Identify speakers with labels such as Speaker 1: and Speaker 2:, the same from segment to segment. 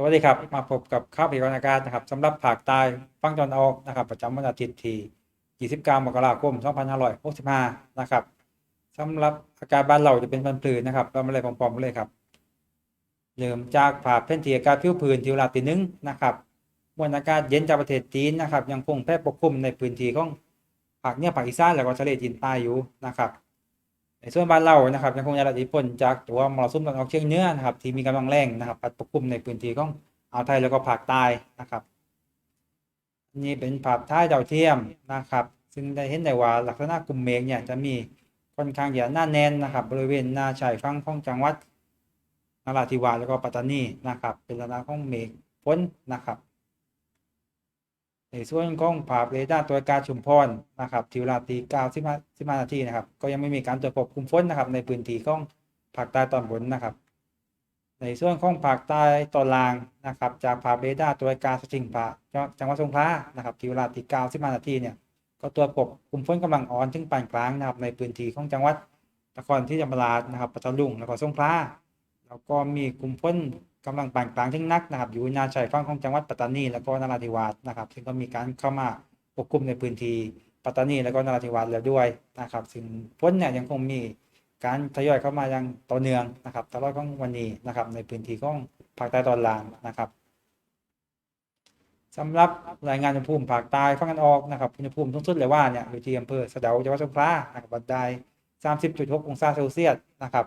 Speaker 1: สวัสดีครับ มาพบกับข่าวพยากรณ์อากาศนะครับสำหรับภาคใต้ฝั่งตะวันออกนะครับ ประจำวันอาทิตย์ที่29มกราคม 2565 นะครับสำหรับอากาศบ้านเราจะเป็นพันผืนนะครับเรามาเลยพร้อมๆเลยครับเริ่มจากภาเพแผนที่อากาศผิวพื้นที่เวลาตีนึงนะครับมวลอากาศเย็นจากประเทศจีนนะครับ ยังคงแพร่ปกคลุมในพื้นที่ของภาคเหนือภาคอีสานแล้วก็ทะเลจีนใต้อยู่นะครับ ในส่วนบ้านเรานะครับยังคงได้รับอิทธิพลจากตัวมรสุมตะวันออกเฉียงเหนือนะครับที่มีกำลังแรงนะครับพัดปกคลุมในพื้นที่ของอ่าวไทยแล้วก็ภาคใต้นะครับ นี่เป็นภาพถ่ายดาวเทียมนะครับ ซึ่งได้เห็นได้ว่าลักษณะกลุ่มเมฆเนี่ยจะมีค่อนข้างจะหน้าแน่นนะครับ บริเวณหน้าชายฝั่งของจังหวัดนราธิวาสแล้วก็ปัตตานีนะครับ เป็นลักษณะของเมฆฝนนะครับ ในส่วนของภาพเรดาร์ตัวกาศชุมพรนะครับที่เวลาตีเก้าสิบห้าสิบห้านาทีนะครับ ก็ยังไม่มีการตรวจพบกลุ่มฝนนะครับ ในพื้นที่ของภาคใต้ตอนบนนะครับ ในส่วนของภาคใต้ตอนล่างนะครับ จากภาพเรดาร์ตัวกาศสถิงพระจังหวัดสงขลานะครับที่เวลาตีเก้าสิบห้านาทีเนี่ยก็ตรวจพบกลุ่มฝนกำลังอ่อนถึงปานกลางนะครับ ในพื้นที่ของจังหวัดนครที่ธรรมราชนะครับปัตตานีแล้วก็สงขลาแล้วก็มีกลุ่มฝน กำลังปานกลางถึงนักนะครับ อยู่ในชายฝั่งของจังหวัดปัตตานี แล้วก็นราธิวาสนะครับ ซึ่งก็มีการเข้ามาปกคลุมในพื้นที่ปัตตานี แล้วก็นราธิวาสแล้วด้วยนะครับ ซึ่งฝนเนี่ยยังคงมีการทยอยเข้ามาย่างต่อเนื่องนะครับตลอดของวันนี้นะครับ ในพื้นที่ของภาคใต้ตอนล่างนะครับสำหรับรายงานอุณหภูมิภาคใต้ฝั่งตะวันออกนะครับอุณหภูมิสูงสุดเลยว่าเนี่ยอยู่ที่อำเภอสะเดาจังหวัดสงขลานะครับบันได30.6องศาเซลเซียสนะครับ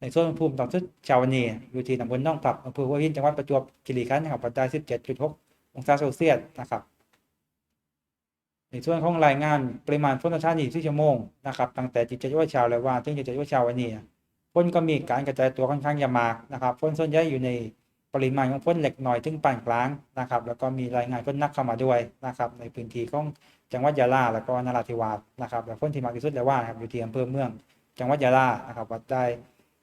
Speaker 1: ในส่วนภูมิต่ำสุดชาวันนีอยู่ที่ตำบลน้องผักอำเภอหัวหินจังหวัดประจวบคีรีขันธ์นะครับปัจจัย17.6 องศาเซลเซียสนะครับ ในส่วนของรายงานปริมาณฝนต่อเช้า24ชั่วโมงนะครับตั้งแต่จิตใจว่าช้าและว่าถึงจิตใจว่าชาวันนี้ฝนก็มีการกระจายตัวค่อนข้างยามากนะครับฝนส่วนใหญ่อยู่ในปริมาณของฝนเล็กน้อยถึงปานกลางนะครับ แล้วก็มีรายงานฝนนักเข้ามาด้วยนะครับ ในพื้นที่ของจังหวัดยะลาแล้วก็นราธิวาสนะครับและฝนที่มากที่สุดแล้วว่านะครับอยู่ที่อำเภอเมือง จังหวัดยะลานะครับวัดได้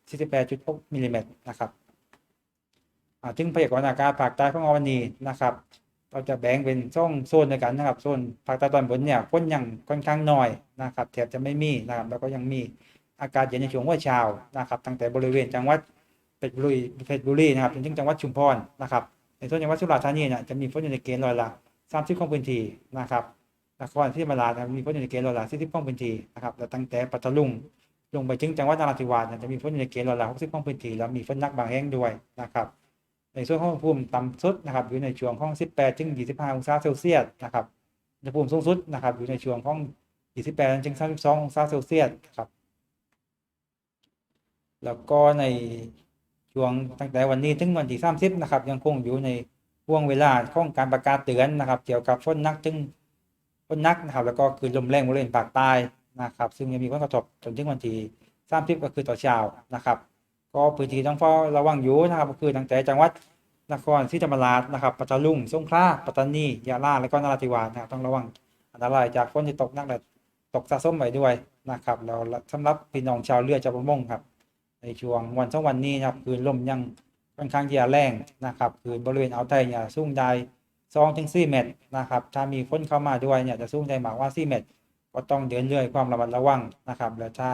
Speaker 1: 48.6มิลลิเมตรนะครับถึงพยากรณ์อากาศภาคใต้ของอวันนี้นะครับ เราจะแบ่งเป็นช่องโซนด้วยกันนะครับโซนภาคใต้ตอนบนเนี่ยฝนยังค่อนข้างน้อยนะครับแทบจะไม่มีนะครับแล้วก็ยังมีอากาศเย็นในช่วงว่าเช้านะครับ ตั้งแต่บริเวณจังหวัดเพชรบุรีเพชรบุรีนะครับจนถึงจังหวัดชุมพรนะครับในส่วนจังหวัดสุราษฎร์ธานีเนี่ยจะมีฝนอยู่ในเกณฑ์ร้อยละ30ของพื้นที่นะครับนครศรีธรรมราชมีฝนอยู่ในเกณฑ์ร้อยละ40ของพื้นที่นะครับแล้วตั้งแต่ปัตตานี ลงไปถึงจังหวัดนราธิวาสเนี่ยจะมีฝนอยู่ในเกณฑ์ร้อยละ60ของพื้นที่แล้วมีฝนนักบางแห่งด้วยนะครับในส่วนของอุณหภูมิต่ำสุดนะครับอยู่ในช่วงของ 18 ถึง 25 องศาเซลเซียสนะครับอุณหภูมิสูงสุดนะครับอยู่ในช่วงของ 28 ถึง 32 องศาเซลเซียสครับแล้วก็ในช่วงตั้งแต่วันนี้ถึงวันที่ 30 นะครับยังคงอยู่ในห่วงเวลาของการประกาศเตือนนะครับ เกี่ยวกับฝนนักถึงฝนนักนะครับแล้วก็คือลมแรงบริเวณภาคใต้ นะครับ ซึ่งยังมีผลกระทบจนถึงวันที่30ก็คือต่อเช้านะครับ ก็พื้นที่ต้องเฝ้าระวังอยู่นะครับก็คือตั้งแต่จังหวัดนครศรีธรรมราชนะครับปัตตานีสงขลาปัตตานียะลาและก็นราธิวาสนะครับต้องระวังอันตรายจากฝนที่ตกหนักและตกสะสมไปด้วยนะครับแล้วสำหรับพี่น้องชาวเรือชาวประมงครับ ในช่วงวันสองวันนี้นะครับคืนลมยังค่อนข้างที่จะแรงนะครับคืนบริเวณอ่าวไทยเนี่ยสูงได้2ถึง4เมตรนะครับถ้ามีฝนเข้ามาด้วยเนี่ยจะสูงได้มากว่า4เมตร ก็ต้องเดินเรื่อยความระมัดระวังนะครับ แล้วถ้า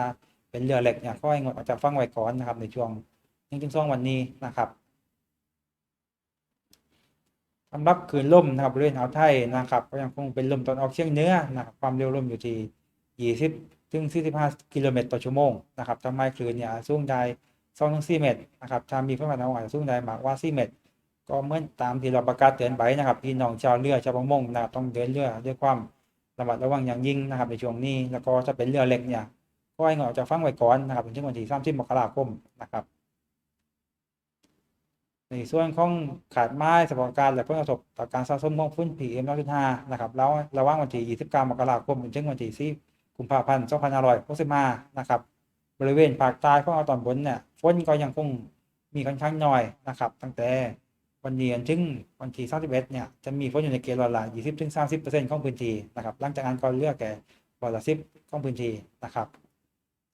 Speaker 1: เป็นเรือเหล็กเนี่ยก็ให้งดออกจากฝั่งไว้ก่อนนะครับในช่วงหนึ่งถึงสองวันนี้นะครับสำหรับคืนลมนะครับบริเวณอ่าวไทยนะครับ ก็ยังคงเป็นลมตอนออกเฉียงเหนือนะครับความเร็วลมอยู่ที่20ถึง45กิโลเมตรต่อชั่วโมงนะครับทำให้คลื่นเนี่ยสูงได้2ถึง4เมตรนะครับถ้ามีฝนฟ้าขนองอาจจะสูงได้มากกว่า4เมตร ก็เหมือนตามที่เราประกาศเตือนไปนะครับพี่น้องชาวเรือชาวประมงนะครับต้องเดินเรือด้วยความ ระมัดระวังอย่างยิ่งนะครับในช่วงนี้ แล้วก็ถ้าเป็นเรือเล็กเนี่ยก็ให้งดออกจากฝั่งไว้ก่อนนะครับถึงวันที่30มสิบมกราคมนะครับในส่วนของขาดไม้สภาพอากาศและผลกระทบต่อการสะสมของฝุ่น PM 2.5นะครับแล้วระหว่างวันที่29มกราคม ถึงวันที่4กุมภาพันธ์2565นะครับ บริเวณภาคใต้ของเอาตอนบนเนี่ยฝนก็ยังคงมีค่อนข้างน้อยนะครับ ตั้งแต่ วันนี้ถึงวันที่31เนี่ยจะมีฝนอยู่ในเกณฑ์ร้อยละ20ถึง30%ของพื้นที่นะครับหลังจากนั้นก็เลือกแก่ร้อยละ10ของพื้นที่นะครับ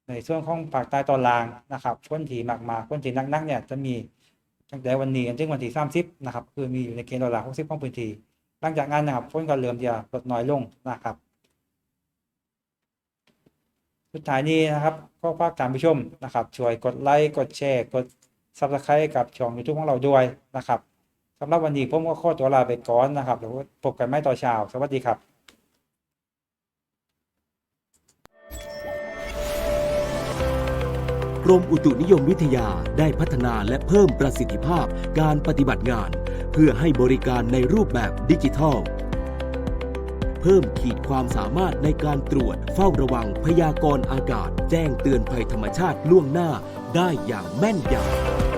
Speaker 1: ในส่วนของภาคใต้ตอนล่างนะครับฝนที่มากๆฝนที่นักๆเนี่ยจะมีตั้งแต่วันนี้ถึงวันที่30นะครับคือมีอยู่ในเกณฑ์ร้อยละ60ของพื้นที่หลังจากนั้นนะครับฝนก็เริ่มจะลดน้อยลงนะครับสุดท้ายนี้นะครับก็ฝากท่านผู้ชมนะครับ ช่วยกดไลค์กดแชร์กด Subscribe กับช่อง YouTube ของเราด้วยนะครับ สำหรับวันนี้ผมก็ขอตัวลาไปก่อนนะครับแล้วพบกันใหม่ต่อเช้าสวัสดีครับ
Speaker 2: กรมอุตุนิยมวิทยาได้พัฒนาและเพิ่มประสิทธิภาพการปฏิบัติงาน เพื่อให้บริการในรูปแบบดิจิทัล เพิ่มขีดความสามารถในการตรวจเฝ้าระวังพยากรณ์อากาศ แจ้งเตือนภัยธรรมชาติล่วงหน้าได้อย่างแม่นยำ